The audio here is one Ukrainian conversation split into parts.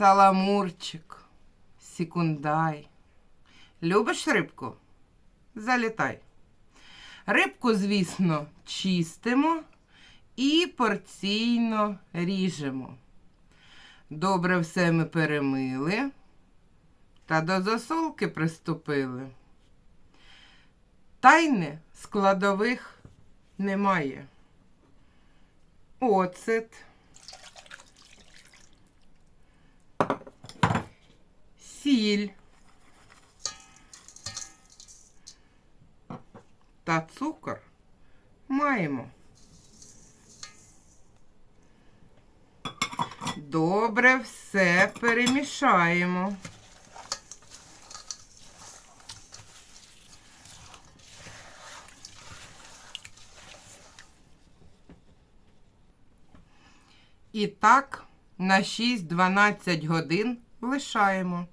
Саламурчик, Сікундай. Любиш рибку? Залітай. Рибку, звісно, чистимо і порційно ріжемо. Добре все ми перемили та до засолки приступили. Тайни складових немає. Оцет. Сіль. Та цукор маємо. Добре все перемішаємо. І так на 6-12 годин лишаємо.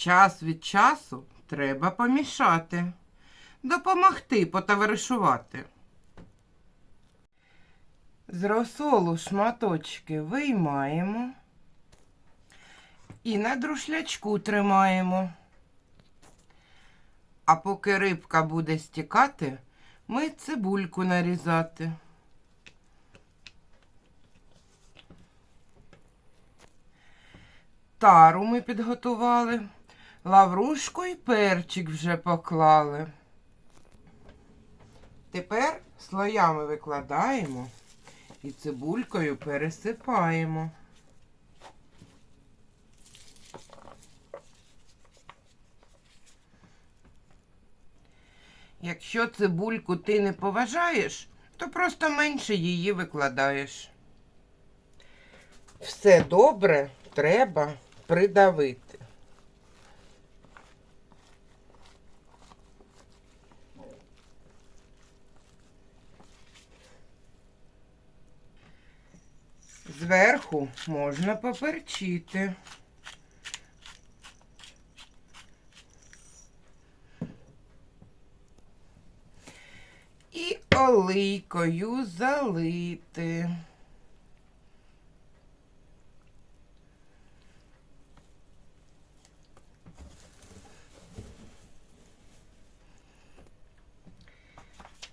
Час від часу треба помішати, допомогти потоваришувати. З розсолу шматочки виймаємо і на друшлячку тримаємо. А поки рибка буде стікати, ми цибульку нарізати. Тару ми підготували, лаврушку і перчик вже поклали. Тепер слоями викладаємо і цибулькою пересипаємо. Якщо цибульку ти не поважаєш, то просто менше її викладаєш. Все добре треба придавити. Зверху можна поперчити. І олийкою залити.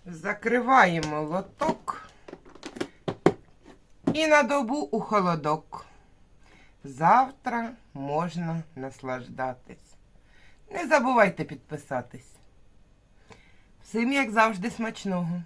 Закриваємо лоток і на добу у холодок. Завтра можна наслаждатись. Не забувайте підписатись. Всім, як завжди, смачного!